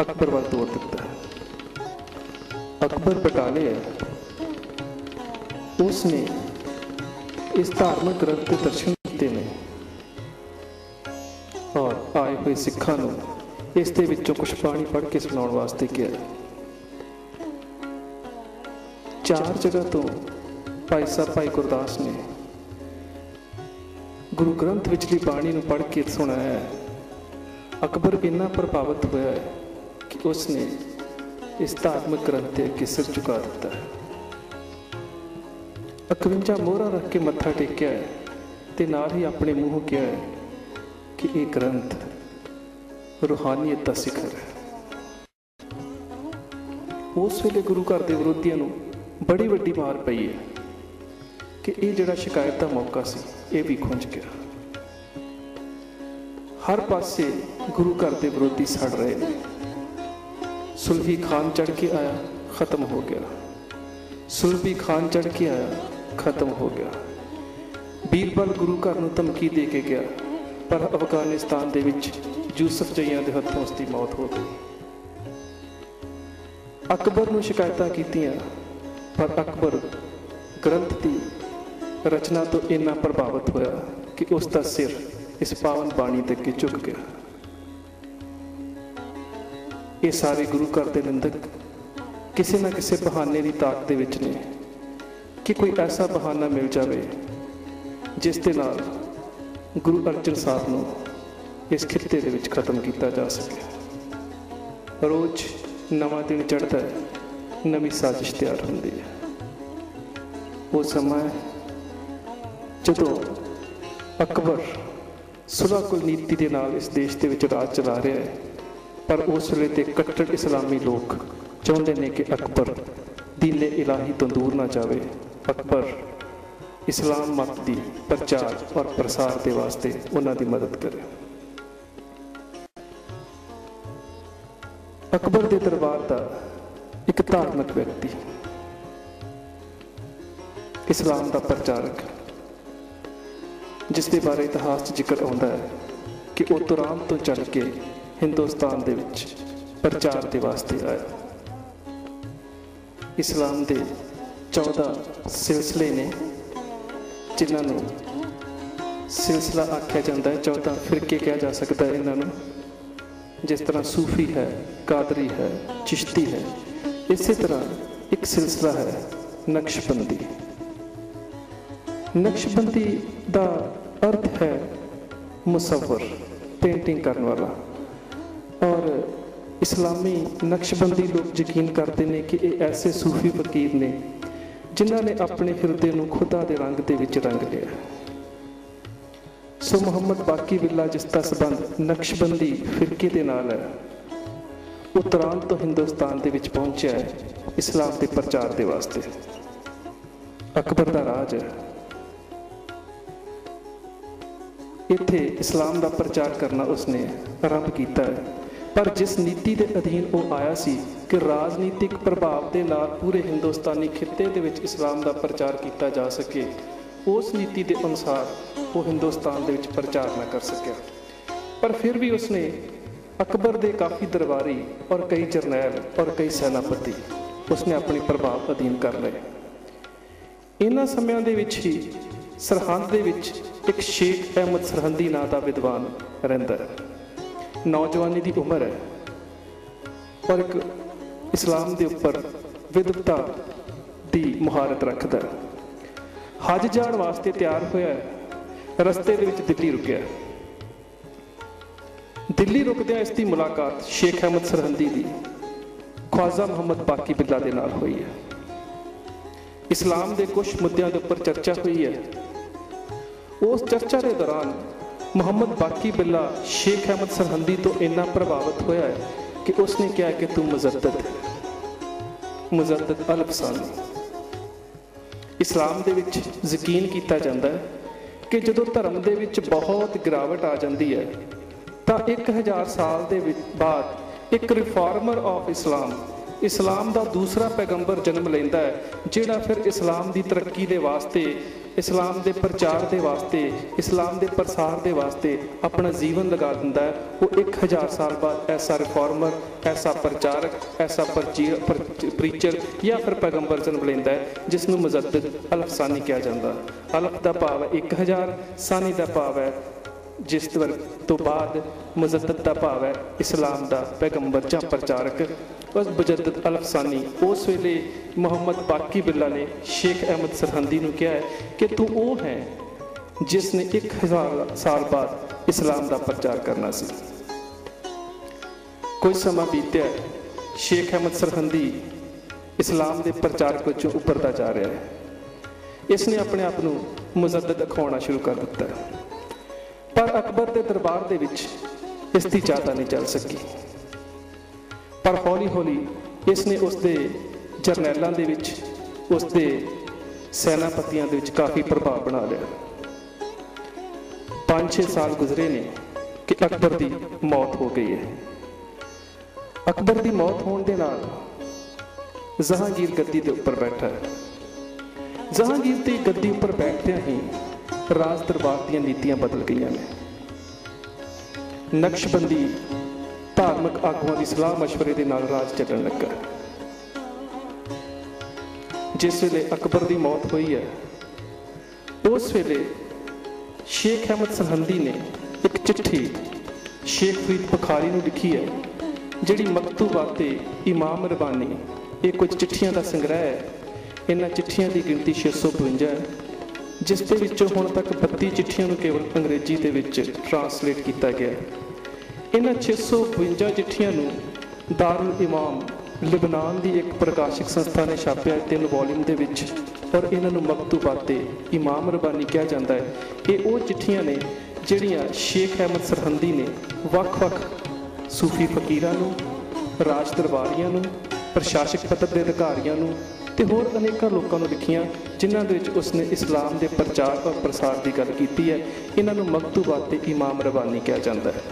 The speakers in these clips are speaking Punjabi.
ਅਕਬਰ ਵੱਲ ਤੋਰ ਦਿੱਤਾ ਅਕਬਰ ਬਟਾਲੇ ਹੈ ਉਸ ਨੇ ਇਸ ਧਾਰਮਿਕ ਗ੍ਰੰਥ ਦੇ ਦਰਸ਼ਨ ਕੀਤੇ ਨੇ ਔਰ ਆਏ ਹੋਏ ਸਿੱਖਾਂ ਨੂੰ ਇਸ ਦੇ ਵਿੱਚੋਂ ਕੁਝ ਬਾਣੀ ਪੜ੍ਹ ਕੇ ਸੁਣਾਉਣ ਵਾਸਤੇ ਕਿਹਾ ਚਾਰ ਜਗ੍ਹਾ ਤੋਂ ਭਾਈ ਸਾਹਿਬ ਭਾਈ ਗੁਰਦਾਸ ਨੇ ਗੁਰੂ ਗ੍ਰੰਥ ਵਿਚਲੀ ਬਾਣੀ ਨੂੰ ਪੜ੍ਹ ਕੇ ਸੁਣਾਇਆ ਅਕਬਰ ਇੰਨਾ ਪ੍ਰਭਾਵਿਤ ਹੋਇਆ ਹੈ ਕਿ ਉਸ ਨੇ ਇਸ ਧਾਰਮਿਕ ਗ੍ਰੰਥ ਤੇ ਕਿਸਰ ਸਿਰ ਝੁਕਾ ਦਿੱਤਾ ਹੈ 51 ਮੋਹਰਾਂ ਰੱਖ ਕੇ ਮੱਥਾ ਟੇਕਿਆ ਹੈ ਤੇ ਨਾਲ ਹੀ ਆਪਣੇ ਮੂੰਹੋਂ ਕਿਹਾ ਹੈ ਕਿ ਇਹ ਗ੍ਰੰਥ ਰੂਹਾਨੀਅਤ ਦਾ ਸਿਖਰ ਹੈ ਉਸ ਵੇਲੇ ਗੁਰੂ ਘਰ ਦੇ ਵਿਰੋਧੀਆਂ ਨੂੰ ਬੜੀ ਵੱਡੀ ਮਾਰ ਪਈ ਹੈ ਕਿ ਇਹ ਜਿਹੜਾ ਸ਼ਿਕਾਇਤ ਦਾ ਮੌਕਾ ਸੀ ਇਹ ਵੀ ਖੁੰਝ ਗਿਆ ਹਰ ਪਾਸੇ ਗੁਰੂ ਘਰ ਦੇ ਵਿਰੋਧੀ ਸੜ ਰਹੇ ਨੇ ਸੁਲਹੀ ਖਾਨ ਚੜ ਕੇ ਆਇਆ ਖਤਮ ਹੋ ਗਿਆ ਸੁਲਹੀ ਖਾਨ ਚੜ ਕੇ ਆਇਆ ਖਤਮ ਹੋ ਗਿਆ ਬੀਰਬਲ ਗੁਰੂ ਘਰ ਨੂੰ ਧਮਕੀ ਦੇ ਕੇ ਗਿਆ ਪਰ ਅਫਗਾਨਿਸਤਾਨ ਦੇ ਵਿੱਚ ਯੂਸਫ ਜਈਆਂ ਦੇ ਹੱਥੋਂ ਉਸ ਦੀ ਮੌਤ ਹੋ ਗਈ ਅਕਬਰ ਨੂੰ ਸ਼ਿਕਾਇਤਾਂ ਕੀਤੀਆਂ ਪਰ ਅਕਬਰ ਗ੍ਰੰਥ ਦੀ ਰਚਨਾ ਤੋਂ ਇੰਨਾ ਪ੍ਰਭਾਵਿਤ ਹੋਇਆ ਕਿ ਉਸ ਦਾ ਸਿਰ ਇਸ ਪਾਵਨ ਬਾਣੀ ਤੇ ਅੱਗੇ ਝੁਕ ਗਿਆ ਇਹ ਸਾਰੇ ਗੁਰੂ ਘਰ ਦੇ ਨਿੰਦਕ ਕਿਸੇ ਨਾ ਕਿਸੇ ਬਹਾਨੇ ਦੀ ਤਾਕ ਦੇ ਵਿੱਚ ਨੇ ਕਿ ਕੋਈ ਐਸਾ ਬਹਾਨਾ ਮਿਲ ਜਾਵੇ ਜਿਸ ਦੇ ਨਾਲ ਗੁਰੂ ਅਰਜਨ ਸਾਹਿਬ ਨੂੰ ਇਸ ਖਿੱਤੇ ਦੇ ਵਿੱਚ ਖਤਮ ਕੀਤਾ ਜਾ ਸਕੇ। ਰੋਜ਼ ਨਵਾਂ ਦਿਨ ਚੜ੍ਹਦਾ ਹੈ, ਨਵੀਂ ਸਾਜ਼ਿਸ਼ ਤਿਆਰ ਹੁੰਦੀ ਹੈ। ਉਹ ਸਮਾਂ ਜਦੋਂ ਅਕਬਰ ਸੁਲ੍ਹਾ ਕੁਲਨੀਤੀ ਦੇ ਨਾਲ ਇਸ ਦੇਸ਼ ਦੇ ਵਿੱਚ ਰਾਜ ਚਲਾ ਰਿਹਾ ਹੈ। ਪਰ ਉਸ ਵੇਲੇ ਤੇ ਕੱਟੜ ਇਸਲਾਮੀ ਲੋਕ ਚਾਹੁੰਦੇ ਨੇ ਕਿ ਅਕਬਰ ਦੀਨੇ ਇਲਾਹੀ ਤੋਂ ਦੂਰ ਨਾ ਜਾਵੇ। ਅਕਬਰ ਇਸਲਾਮ ਮਤ ਦੀ ਪ੍ਰਚਾਰ ਔਰ ਪ੍ਰਸਾਰ ਦੇ ਵਾਸਤੇ ਉਹਨਾਂ ਦੀ ਮਦਦ ਕਰੇ। ਅਕਬਰ ਦੇ ਦਰਬਾਰ ਦਾ ਇੱਕ ਧਾਰਮਿਕ ਵਿਅਕਤੀ ਇਸਲਾਮ ਦਾ ਪ੍ਰਚਾਰਕ, ਜਿਸ ਦੇ ਬਾਰੇ ਇਤਿਹਾਸ 'ਚ ਜ਼ਿਕਰ ਆਉਂਦਾ ਹੈ ਕਿ ਉਹ ਤੁਰਾਨ ਤੋਂ ਚੱਲ ਕੇ ਹਿੰਦੁਸਤਾਨ ਦੇ ਵਿੱਚ ਪ੍ਰਚਾਰ ਦੇ ਵਾਸਤੇ ਆਇਆ। ਇਸਲਾਮ ਦੇ 14 ਸਿਲਸਿਲੇ ਨੇ, ਜਿਨ੍ਹਾਂ ਨੂੰ ਸਿਲਸਿਲਾ ਆਖਿਆ ਜਾਂਦਾ ਹੈ। 14 ਫਿਰਕੇ ਕਿਹਾ ਜਾ ਸਕਦਾ ਹੈ ਇਹਨਾਂ ਨੂੰ। ਜਿਸ ਤਰ੍ਹਾਂ ਸੂਫੀ ਹੈ, ਕਾਦਰੀ ਹੈ, ਚਿਸ਼ਤੀ ਹੈ, ਇਸੇ ਤਰ੍ਹਾਂ ਇੱਕ ਸਿਲਸਿਲਾ ਹੈ ਨਕਸ਼ਬੰਦੀ। ਨਕਸ਼ਬੰਦੀ ਦਾ ਅਰਥ ਹੈ ਮੁਸੱਵਰ, ਪੇਂਟਿੰਗ ਕਰਨ ਵਾਲਾ। ਔਰ ਇਸਲਾਮੀ ਨਕਸ਼ਬੰਦੀ ਲੋਕ ਯਕੀਨ ਕਰਦੇ ਨੇ ਕਿ ਇਹ ਐਸੇ ਸੂਫੀ ਫਕੀਰ ਨੇ ਜਿਨ੍ਹਾਂ ਨੇ ਆਪਣੇ ਹਿਰਦੇ ਨੂੰ ਖੁਦਾ ਦੇ ਰੰਗ ਦੇ ਵਿੱਚ ਰੰਗ ਲਿਆ। ਸੋ ਮੁਹੰਮਦ ਬਾਕੀ ਬਿੱਲਾ ਜਿਸ ਦਾ ਸਬੰਧ ਨਕਸ਼ਬੰਦੀ ਫਿਰਕੇ ਦੇ ਨਾਲ ਹੈ ਉਹ ਤੁਰਾਨ ਤੋਂ ਹਿੰਦੁਸਤਾਨ ਦੇ ਵਿੱਚ ਪਹੁੰਚਿਆ ਹੈ, ਇਸਲਾਮ ਦੇ ਪ੍ਰਚਾਰ ਦੇ ਵਾਸਤੇ। ਅਕਬਰ ਦਾ ਰਾਜ ਹੈ। ਇੱਥੇ ਇਸਲਾਮ ਦਾ ਪ੍ਰਚਾਰ ਕਰਨਾ ਉਸਨੇ ਆਰੰਭ ਕੀਤਾ ਹੈ। ਪਰ ਜਿਸ ਨੀਤੀ ਦੇ ਅਧੀਨ ਉਹ ਆਇਆ ਸੀ ਕਿ ਰਾਜਨੀਤਿਕ ਪ੍ਰਭਾਵ ਦੇ ਨਾਲ ਪੂਰੇ ਹਿੰਦੁਸਤਾਨੀ ਖਿੱਤੇ ਦੇ ਵਿੱਚ ਇਸਲਾਮ ਦਾ ਪ੍ਰਚਾਰ ਕੀਤਾ ਜਾ ਸਕੇ, ਉਸ ਨੀਤੀ ਦੇ ਅਨੁਸਾਰ ਉਹ ਹਿੰਦੁਸਤਾਨ ਦੇ ਵਿੱਚ ਪ੍ਰਚਾਰ ਨਾ ਕਰ ਸਕਿਆ। ਪਰ ਫਿਰ ਵੀ ਉਸਨੇ ਅਕਬਰ ਦੇ ਕਾਫੀ ਦਰਬਾਰੀ ਔਰ ਕਈ ਜਰਨੈਲ ਔਰ ਕਈ ਸੈਨਾਪਤੀ ਉਸਨੇ ਆਪਣੇ ਪ੍ਰਭਾਵ ਅਧੀਨ ਕਰ ਲਏ। ਇਹਨਾਂ ਸਮਿਆਂ ਦੇ ਵਿੱਚ ਹੀ ਸਰਹੰਦ ਦੇ ਵਿੱਚ ਇੱਕ ਸ਼ੇਖ ਅਹਿਮਦ ਸਰਹੰਦੀ ਨਾਂ ਦਾ ਵਿਦਵਾਨ ਰਹਿੰਦਾ ਹੈ। ਨੌਜਵਾਨੀ ਦੀ ਉਮਰ ਹੈ। ਔਰ ਇੱਕ ਇਸਲਾਮ ਦੇ ਉੱਪਰ ਵਿਦਵਤਾ ਦੀ ਮੁਹਾਰਤ ਰੱਖਦਾ ਹਜ ਜਾਣ ਵਾਸਤੇ ਤਿਆਰ ਹੋਇਆ ਰਸਤੇ ਦੇ ਵਿੱਚ ਦਿੱਲੀ ਰੁਕਿਆ ਦਿੱਲੀ ਰੁਕਦਿਆਂ ਇਸ ਦੀ ਮੁਲਾਕਾਤ ਸ਼ੇਖ ਅਹਿਮਦ ਸਰਹੰਦੀ ਦੀ ਖਵਾਜਾ ਮੁਹੰਮਦ ਬਾਕੀ ਬਿੱਲਾ ਦੇ ਨਾਲ ਹੋਈ ਹੈ। ਇਸਲਾਮ ਦੇ ਕੁਝ ਮੁੱਦਿਆਂ ਦੇ ਉੱਪਰ ਚਰਚਾ ਹੋਈ ਹੈ। ਉਸ ਚਰਚਾ ਦੇ ਦੌਰਾਨ ਮੁਹੰਮਦ ਬਾਕੀ ਬਿੱਲਾ ਸ਼ੇਖ ਅਹਿਮਦ ਸਰਹੰਦੀ ਤੋਂ ਇੰਨਾ ਪ੍ਰਭਾਵਿਤ ਹੋਇਆ ਹੈ ਕਿ ਉਸਨੇ ਕਿਹਾ ਕਿ ਤੂੰ ਮੁਜੱਦਦ ਹੈ। ਮੁਜੱਦਦ ਅਲਫਸਾਨੀ। ਇਸਲਾਮ ਦੇ ਵਿੱਚ ਯਕੀਨ ਕੀਤਾ ਜਾਂਦਾ ਹੈ ਕਿ ਜਦੋਂ ਧਰਮ ਦੇ ਵਿੱਚ ਬਹੁਤ ਗਿਰਾਵਟ ਆ ਜਾਂਦੀ ਹੈ, ਤਾਂ 1000 ਸਾਲ ਦੇ ਵਿੱਚ ਬਾਅਦ ਇੱਕ ਰਿਫਾਰਮਰ ਆਫ ਇਸਲਾਮ ਇਸਲਾਮ ਦਾ ਦੂਸਰਾ ਪੈਗੰਬਰ ਜਨਮ ਲੈਂਦਾ ਹੈ, ਜਿਹੜਾ ਫਿਰ ਇਸਲਾਮ ਦੀ ਤਰੱਕੀ ਦੇ ਵਾਸਤੇ ਇਸਲਾਮ ਦੇ ਪ੍ਰਚਾਰ ਦੇ ਵਾਸਤੇ, ਇਸਲਾਮ ਦੇ ਪ੍ਰਸਾਰ ਦੇ ਵਾਸਤੇ ਆਪਣਾ ਜੀਵਨ ਲਗਾ ਦਿੰਦਾ ਹੈ। ਉਹ 1000 ਸਾਲ ਬਾਅਦ ਐਸਾ ਰਿਫਾਰਮਰ, ਐਸਾ ਪ੍ਰਚਾਰਕ, ਐਸਾ ਪ੍ਰੀਚਰ ਜਾਂ ਫਿਰ ਪੈਗੰਬਰ ਜਨਮ ਲੈਂਦਾ ਹੈ ਜਿਸ ਨੂੰ ਮੁਜੱਦਦ ਅਲਫਸਾਨੀ ਕਿਹਾ ਜਾਂਦਾ ਅਲਫ ਦਾ ਭਾਵ ਹੈ 1000 ਸਾਨੀ ਦਾ ਭਾਵ ਹੈ ਜਿਸ ਤੋਂ ਬਾਅਦ ਮੁਜੱਦਦ ਦਾ ਭਾਵ ਹੈ ਇਸਲਾਮ ਦਾ ਪੈਗੰਬਰ ਜਾਂ ਪ੍ਰਚਾਰਕ। ਉਸ ਮੁਜੱਦਦ ਅਲਫਸਾਨੀ ਉਸ ਵੇਲੇ ਮੁਹੰਮਦ ਬਾਕੀ ਬਿੱਲਾ ਨੇ ਸ਼ੇਖ ਅਹਿਮਦ ਸਰਹੰਦੀ ਨੂੰ ਕਿਹਾ ਕਿ ਤੂੰ ਉਹ ਹੈ ਜਿਸ ਨੇ 1000 ਸਾਲ ਬਾਅਦ ਇਸਲਾਮ ਦਾ ਪ੍ਰਚਾਰ ਕਰਨਾ ਸੀ। ਕੁਝ ਸਮਾਂ ਬੀਤਿਆ, ਸ਼ੇਖ ਅਹਿਮਦ ਸਰਹੰਦੀ ਇਸਲਾਮ ਦੇ ਪ੍ਰਚਾਰਕ ਵਜੋਂ ਉੱਪਰਦਾ ਜਾ ਰਿਹਾ ਹੈ। ਇਸ ਨੇ ਆਪਣੇ ਆਪ ਨੂੰ ਮੁਜੱਦਦ ਅਖਵਾਉਣਾ ਸ਼ੁਰੂ ਕਰ ਦਿੱਤਾ। ਪਰ ਅਕਬਰ ਦੇ ਦਰਬਾਰ ਦੇ ਵਿੱਚ ਇਸ ਦੀ ਜ਼ਿਆਦਾ ਨਹੀਂ ਚੱਲ ਸਕੀ। ਪਰ ਹੌਲੀ-ਹੌਲੀ ਇਸ ਨੇ ਉਸ ਦੇ ਜਰਨੈਲਾਂ ਦੇ ਵਿੱਚ ਉਸ ਦੇ ਸੈਨਾਪਤੀਆਂ ਦੇ ਵਿੱਚ ਕਾਫੀ ਪ੍ਰਭਾਵ ਬਣਾ ਲਿਆ। 5-6 ਸਾਲ ਗੁਜ਼ਰੇ ਨੇ ਕਿ ਅਕਬਰ ਦੀ ਮੌਤ ਹੋ ਗਈ ਹੈ। ਅਕਬਰ ਦੀ ਮੌਤ ਹੋਣ ਦੇ ਨਾਲ ਜਹਾਂਗੀਰ ਗੱਦੀ ਦੇ ਉੱਪਰ ਬੈਠਾ ਹੈ। ਜਹਾਂਗੀਰ ਦੀ ਗੱਦੀ ਉੱਪਰ ਬੈਠਦਿਆਂ ਹੀ ਰਾਜ ਦਰਬਾਰ ਦੀਆਂ ਨੀਤੀਆਂ ਬਦਲ ਗਈਆਂ ਨੇ। ਨਕਸ਼ਬੰਦੀ ਧਾਰਮਿਕ ਆਗੂਆਂ ਦੀ ਸਲਾਹ مشਵਰੇ ਦੇ ਨਾਲ ਰਾਜ ਚੱਲਣ ਲੱਗਾ। ਜਿਸ ਵੇਲੇ ਅਕਬਰ ਦੀ ਮੌਤ ਹੋਈ ਹੈ, ਉਸ ਵੇਲੇ ਸ਼ੇਖ ਅਹਿਮਦ ਸਰਹੰਦੀ ਨੇ ਇੱਕ ਚਿੱਠੀ ਸ਼ੇਖ ਫਰੀਦ ਬੁਖਾਰੀ ਨੂੰ ਲਿਖੀ ਹੈ, ਜਿਹੜੀ ਮਕਤੂਬਾਤੇ ਇਮਾਮ ਰਬਾਨੀ, ਇਹ ਕੁਝ ਚਿੱਠੀਆਂ ਦਾ ਸੰਗ੍ਰਹਿ ਹੈ। ਇਹਨਾਂ ਚਿੱਠੀਆਂ ਦੀ ਗਿਣਤੀ 652 ਹੈ, ਜਿਸ ਦੇ ਵਿੱਚੋਂ ਹੁਣ ਤੱਕ 32 ਚਿੱਠੀਆਂ ਨੂੰ ਕੇਵਲ ਅੰਗਰੇਜ਼ੀ ਦੇ ਵਿੱਚ ਟਰਾਂਸਲੇਟ ਕੀਤਾ ਗਿਆ ਇਹਨਾਂ 652 ਚਿੱਠੀਆਂ ਨੂੰ ਦਾਰੁਲ ਇਮਾਮ ਲਿਬਨਾਨ ਦੀ ਇੱਕ ਪ੍ਰਕਾਸ਼ਕ ਸੰਸਥਾ ਨੇ ਛਾਪਿਆ ਤਿੰਨ ਵੋਲਿਊਮ ਦੇ ਵਿੱਚ ਔਰ ਇਹਨਾਂ ਨੂੰ ਮਕਤੂਬਾਤੇ ਇਮਾਮ ਰਬਾਨੀ ਕਿਹਾ ਜਾਂਦਾ ਹੈ। ਇਹ ਉਹ ਚਿੱਠੀਆਂ ਨੇ ਜਿਹੜੀਆਂ ਸ਼ੇਖ ਅਹਿਮਦ ਸਰਹੰਦੀ ਨੇ ਵੱਖ-ਵੱਖ ਸੂਫੀ ਫਕੀਰਾਂ ਨੂੰ, ਰਾਜ ਦਰਬਾਰੀਆਂ ਨੂੰ, ਪ੍ਰਸ਼ਾਸਕ ਪੱਧਰ ਦੇ ਅਧਿਕਾਰੀਆਂ ਨੂੰ ਤੇ ਹੋਰ ਅਨੇਕਾਂ ਲੋਕਾਂ ਨੂੰ ਲਿਖੀਆਂ, ਜਿਨ੍ਹਾਂ ਦੇ ਵਿੱਚ ਉਸਨੇ ਇਸਲਾਮ ਦੇ ਪ੍ਰਚਾਰ ਔਰ ਪ੍ਰਸਾਰ ਦੀ ਗੱਲ ਕੀਤੀ ਹੈ। ਇਹਨਾਂ ਨੂੰ ਮਕਤੂਬਾਤ ਤੇ ਇਮਾਮ ਰਬਾਨੀ ਕਿਹਾ ਜਾਂਦਾ ਹੈ।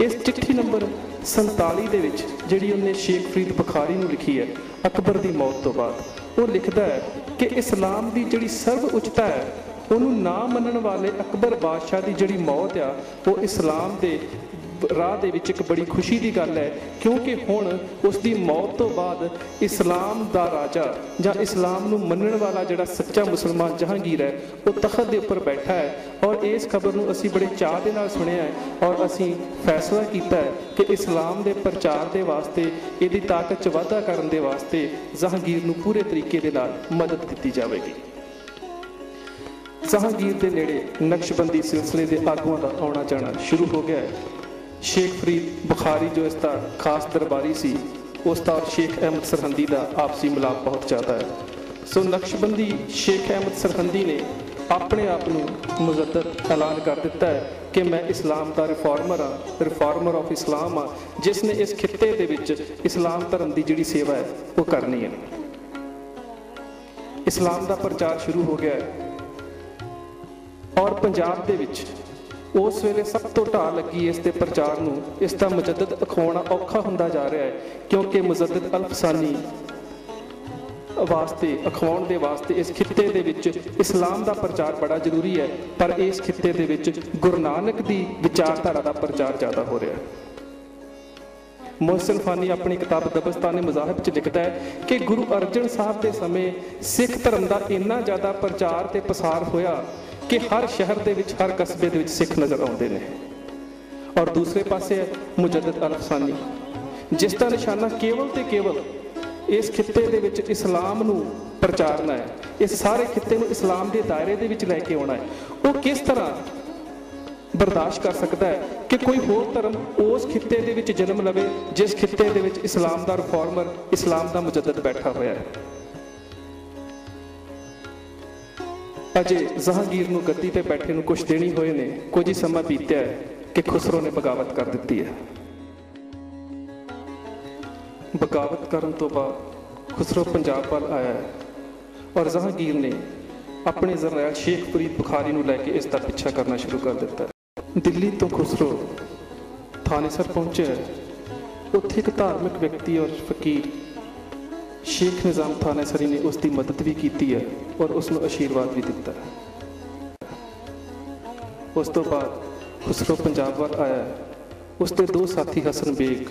ਇਸ ਚਿੱਠੀ ਨੰਬਰ 47 ਦੇ ਵਿੱਚ ਜਿਹੜੀ ਉਹਨੇ ਸ਼ੇਖ ਫਰੀਦ ਬੁਖਾਰੀ ਨੂੰ ਲਿਖੀ ਹੈ, ਅਕਬਰ ਦੀ ਮੌਤ ਤੋਂ ਬਾਅਦ, ਉਹ ਲਿਖਦਾ ਹੈ ਕਿ ਇਸਲਾਮ ਦੀ ਜਿਹੜੀ ਸਰਵ ਉੱਚਤਾ ਹੈ, ਉਹਨੂੰ ਨਾ ਮੰਨਣ ਵਾਲੇ ਅਕਬਰ ਬਾਦਸ਼ਾਹ ਦੀ ਜਿਹੜੀ ਮੌਤ ਆ, ਉਹ ਇਸਲਾਮ ਦੇ ਰਾਹ ਦੇ ਵਿੱਚ ਇੱਕ ਬੜੀ ਖੁਸ਼ੀ ਦੀ ਗੱਲ ਹੈ, ਕਿਉਂਕਿ ਹੁਣ ਉਸ ਦੀ ਮੌਤ ਤੋਂ ਬਾਅਦ ਇਸਲਾਮ ਦਾ ਰਾਜਾ ਜਾਂ ਇਸਲਾਮ ਨੂੰ ਮੰਨਣ ਵਾਲਾ ਜਿਹੜਾ ਸੱਚਾ ਮੁਸਲਮਾਨ ਜਹਾਂਗੀਰ ਹੈ, ਉਹ ਤਖਤ ਦੇ ਉੱਪਰ ਬੈਠਾ ਹੈ ਔਰ ਇਸ ਖਬਰ ਨੂੰ ਅਸੀਂ ਬੜੇ ਚਾਹ ਦੇ ਨਾਲ ਸੁਣਿਆ ਹੈ ਔਰ ਅਸੀਂ ਫੈਸਲਾ ਕੀਤਾ ਹੈ ਕਿ ਇਸਲਾਮ ਦੇ ਪ੍ਰਚਾਰ ਦੇ ਵਾਸਤੇ, ਇਹਦੀ ਤਾਕਤ 'ਚ ਵਾਧਾ ਕਰਨ ਦੇ ਵਾਸਤੇ ਜਹਾਂਗੀਰ ਨੂੰ ਪੂਰੇ ਤਰੀਕੇ ਦੇ ਨਾਲ ਮਦਦ ਕੀਤੀ ਜਾਵੇਗੀ। ਜਹਾਂਗੀਰ ਦੇ ਨੇੜੇ ਨਕਸ਼ਬੰਦੀ ਸਿਲਸਿਲੇ ਦੇ ਆਗੂਆਂ ਦਾ ਆਉਣਾ ਜਾਣਾ ਸ਼ੁਰੂ ਹੋ ਗਿਆ ਹੈ। ਸ਼ੇਖ ਫਰੀਦ ਬੁਖਾਰੀ ਜੋ ਇਸ ਦਾ ਖਾਸ ਦਰਬਾਰੀ ਸੀ, ਉਸ ਦਾ ਸ਼ੇਖ ਅਹਿਮਦ ਸਰਹੰਦੀ ਦਾ ਆਪਸੀ ਮਿਲਾਪ ਬਹੁਤ ਜ਼ਿਆਦਾ ਹੈ। ਸੋ ਨਕਸ਼ਬੰਦੀ ਸ਼ੇਖ ਅਹਿਮਦ ਸਰਹੰਦੀ ਨੇ ਆਪਣੇ ਆਪ ਨੂੰ ਮੁਜੱਦਦ ਐਲਾਨ ਕਰ ਦਿੱਤਾ ਹੈ ਕਿ ਮੈਂ ਇਸਲਾਮ ਦਾ ਰਿਫਾਰਮਰ ਹਾਂ, ਰਿਫਾਰਮਰ ਆਫ ਇਸਲਾਮ ਹਾਂ, ਜਿਸ ਨੇ ਇਸ ਖਿੱਤੇ ਦੇ ਵਿੱਚ ਇਸਲਾਮ ਧਰਮ ਦੀ ਜਿਹੜੀ ਸੇਵਾ ਹੈ, ਉਹ ਕਰਨੀ ਹੈ। ਇਸਲਾਮ ਦਾ ਪ੍ਰਚਾਰ ਸ਼ੁਰੂ ਹੋ ਗਿਆ ਹੈ ਔਰ ਪੰਜਾਬ ਦੇ ਵਿੱਚ ਉਸ ਵੇਲੇ ਸਭ ਤੋਂ ਢਾਹ ਲੱਗੀ ਇਸ ਦੇ ਪ੍ਰਚਾਰ ਨੂੰ। ਇਸ ਦਾ ਮੁਜੱਦਦ ਅਖਵਾਉਣਾ ਔਖਾ ਹੁੰਦਾ ਜਾ ਰਿਹਾ ਹੈ, ਕਿਉਂਕਿ ਮੁਜੱਦਦ ਅਲਫਸਾਨੀ ਵਾਸਤੇ, ਅਖਵਾਉਣ ਦੇ ਵਾਸਤੇ ਇਸ ਖਿੱਤੇ ਦੇ ਵਿੱਚ ਇਸਲਾਮ ਦਾ ਪ੍ਰਚਾਰ ਬੜਾ ਜ਼ਰੂਰੀ ਹੈ, ਪਰ ਇਸ ਖਿੱਤੇ ਦੇ ਵਿੱਚ ਗੁਰੂ ਨਾਨਕ ਦੀ ਵਿਚਾਰਧਾਰਾ ਦਾ ਪ੍ਰਚਾਰ ਜ਼ਿਆਦਾ ਹੋ ਰਿਹਾ ਹੈ। ਮੋਹਸਨ ਫਾਨੀ ਆਪਣੀ ਕਿਤਾਬ ਦਬਸਤਾਨੇ ਮਜ਼ਾਹਬ 'ਚ ਲਿਖਦਾ ਹੈ ਕਿ ਗੁਰੂ ਅਰਜਨ ਸਾਹਿਬ ਦੇ ਸਮੇਂ ਸਿੱਖ ਧਰਮ ਦਾ ਇੰਨਾ ਜ਼ਿਆਦਾ ਪ੍ਰਚਾਰ ਤੇ ਪਸਾਰ ਹੋਇਆ ਕਿ ਹਰ ਸ਼ਹਿਰ ਦੇ ਵਿੱਚ, ਹਰ ਕਸਬੇ ਦੇ ਵਿੱਚ ਸਿੱਖ ਨਜ਼ਰ ਆਉਂਦੇ ਨੇ। ਔਰ ਦੂਸਰੇ ਪਾਸੇ ਹੈ ਮੁਜੱਦਦ ਅਲਫਸਾਨੀ ਜਿਸ ਦਾ ਨਿਸ਼ਾਨਾ ਕੇਵਲ ਤੇ ਕੇਵਲ ਇਸ ਖਿੱਤੇ ਦੇ ਵਿੱਚ ਇਸਲਾਮ ਨੂੰ ਪ੍ਰਚਾਰਨਾ ਹੈ, ਇਸ ਸਾਰੇ ਖਿੱਤੇ ਨੂੰ ਇਸਲਾਮ ਦੇ ਦਾਇਰੇ ਦੇ ਵਿੱਚ ਲੈ ਕੇ ਆਉਣਾ ਹੈ, ਉਹ ਕਿਸ ਤਰ੍ਹਾਂ ਬਰਦਾਸ਼ਤ ਕਰ ਸਕਦਾ ਹੈ ਕਿ ਕੋਈ ਹੋਰ ਧਰਮ ਉਸ ਖਿੱਤੇ ਦੇ ਵਿੱਚ ਜਨਮ ਲਵੇ, ਜਿਸ ਖਿੱਤੇ ਦੇ ਵਿੱਚ ਇਸਲਾਮ ਦਾ ਰਿਫਾਰਮਰ, ਇਸਲਾਮ ਦਾ ਮੁਜੱਦਦ ਬੈਠਾ ਹੋਇਆ ਹੈ। ਅਜੇ ਜਹਾਂਗੀਰ ਨੂੰ ਗੱਦੀ ਤੇ ਬੈਠੇ ਨੂੰ ਕੁਝ ਦੇਣੀ ਹੋਏ ਨੇ, ਕੁਝ ਹੀ ਸਮਾਂ ਬੀਤਿਆ ਹੈ ਕਿ ਖੁਸਰੋ ਨੇ ਬਗਾਵਤ ਕਰ ਦਿੱਤੀ ਹੈ। ਬਗਾਵਤ ਕਰਨ ਤੋਂ ਬਾਅਦ ਖੁਸਰੋ ਪੰਜਾਬ ਵੱਲ ਆਇਆ ਹੈ ਔਰ ਜਹਾਂਗੀਰ ਨੇ ਆਪਣੇ ਜਰਨੈਲ ਸ਼ੇਖਪੁਰੀ ਬੁਖਾਰੀ ਨੂੰ ਲੈ ਕੇ ਇਸ ਦਾ ਪਿੱਛਾ ਕਰਨਾ ਸ਼ੁਰੂ ਕਰ ਦਿੱਤਾ ਦਿੱਲੀ ਤੋਂ ਖੁਸਰੋ ਥਾਨੇਸਰ ਪਹੁੰਚਿਆ ਉੱਥੇ ਇੱਕ ਧਾਰਮਿਕ ਵਿਅਕਤੀ ਔਰ ਫਕੀਰ ਸ਼ੇਖ ਨਿਜ਼ਾਮ ਥਾਨੇਸਰੀ ਨੇ ਉਸ ਦੀ ਮਦਦ ਵੀ ਕੀਤੀ ਹੈ ਔਰ ਉਸ ਨੂੰ ਅਸ਼ੀਰਵਾਦ ਵੀ ਦਿੱਤਾ ਉਸ ਤੋਂ ਬਾਅਦ ਖੁਸਰੋ ਪੰਜਾਬ ਵੱਲ ਆਇਆ। ਉਸ ਦੇ ਦੋ ਸਾਥੀ ਹਸਨ ਬੇਗ